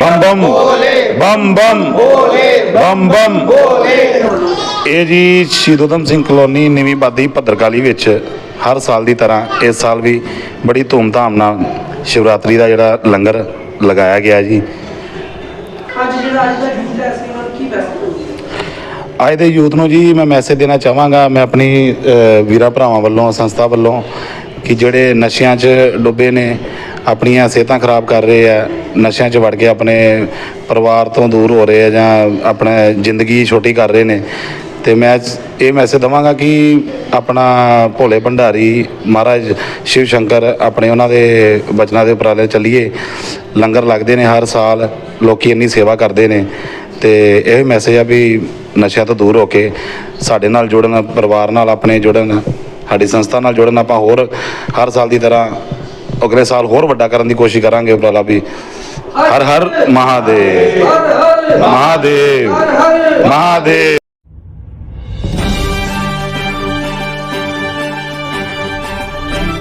ਬੰਮ ਬੰਮ ਬੰਮ ਬੰਮ ਬੰਮ ਬੰਮ ਇਹ ਜੀ ਸ਼ਹੀਦ ਊਧਮ ਸਿੰਘ ਕਲੋਨੀ ਨਵੀਂ ਬਾਦੀ ਭੱਦਰਕਾਲੀ ਵਿੱਚ ਹਰ ਸਾਲ ਦੀ ਤਰ੍ਹਾਂ ਇਸ ਸਾਲ ਵੀ ਬੜੀ ਧੂਮਧਾਮ ਨਾਲ ਸ਼ਿਵਰਾਤਰੀ ਦਾ ਜਿਹੜਾ ਲੰਗਰ ਲਗਾਇਆ ਗਿਆ ਜੀ। ਅੱਜ ਜਿਹੜਾ ਅੱਜ ਦਾ ਯੂਥ ਨੂੰ ਕੀ ਮੈਸੇਜ ਦਿੰਦੇ ਅੱਜ ਦੇ ਯੂਥ ਨੂੰ ਜੀ ਮੈਂ ਮੈਸੇਜ ਦੇਣਾ ਚਾਹਾਂਗਾ ਮੈਂ ਆਪਣੀ ਵੀਰਾਂ ਭਰਾਵਾਂ ਵੱਲੋਂ ਸੰਸਥਾ ਵੱਲੋਂ ਕਿ ਜਿਹੜੇ ਨਸ਼ਿਆਂ 'ਚ ਡੁੱਬੇ ਨੇ ਆਪਣੀਆਂ ਸਿਹਤਾਂ ਖਰਾਬ ਕਰ ਰਹੇ ਆ ਨਸ਼ਿਆਂ 'ਚ ਵੜ ਕੇ ਆਪਣੇ ਪਰਿਵਾਰ ਤੋਂ ਦੂਰ ਹੋ ਰਹੇ ਆ ਜਾਂ ਆਪਣਾ ਜ਼ਿੰਦਗੀ ਛੋਟੀ ਕਰ ਰਹੇ ਨੇ। ਤੇ ਮੈਂ ਇਹ ਮੈਸੇਜ ਦਵਾਂਗਾ ਕਿ ਆਪਣਾ ਭੋਲੇ ਭੰਡਾਰੀ ਮਹਾਰਾਜ ਸ਼ਿਵ ਸ਼ੰਕਰ ਆਪਣੇ ਉਹਨਾਂ ਦੇ ਬਚਨਾਂ ਦੇ ਉਪਰਾਲੇ ਚੱਲੀਏ। ਲੰਗਰ ਲੱਗਦੇ ਨੇ ਹਰ ਸਾਲ, ਲੋਕੀ ਇੰਨੀ ਸੇਵਾ ਕਰਦੇ ਨੇ। ਤੇ ਇਹ ਮੈਸੇਜ ਆ ਵੀ ਨਸ਼ਿਆਂ ਤੋਂ ਦੂਰ ਹੋ ਕੇ ਸਾਡੇ ਨਾਲ ਜੁੜਨ, ਪਰਿਵਾਰ ਨਾਲ ਆਪਣੇ ਜੁੜਨ, ਸਾਡੀ ਸੰਸਥਾ ਨਾਲ ਜੁੜਨ ਆਪਾਂ ਹੋਰ ਹਰ ਸਾਲ ਦੀ ਤਰ੍ਹਾਂ ਅਗਲੇ ਸਾਲ ਹੋਰ ਵੱਡਾ ਕਰਨ ਦੀ ਕੋਸ਼ਿਸ਼ ਕਰਾਂਗੇ ਉਪਰਾਲਾ ਵੀ। ਹਰ ਹਰ ਮਹਾਦੇਵ ਹਰ ਹਰ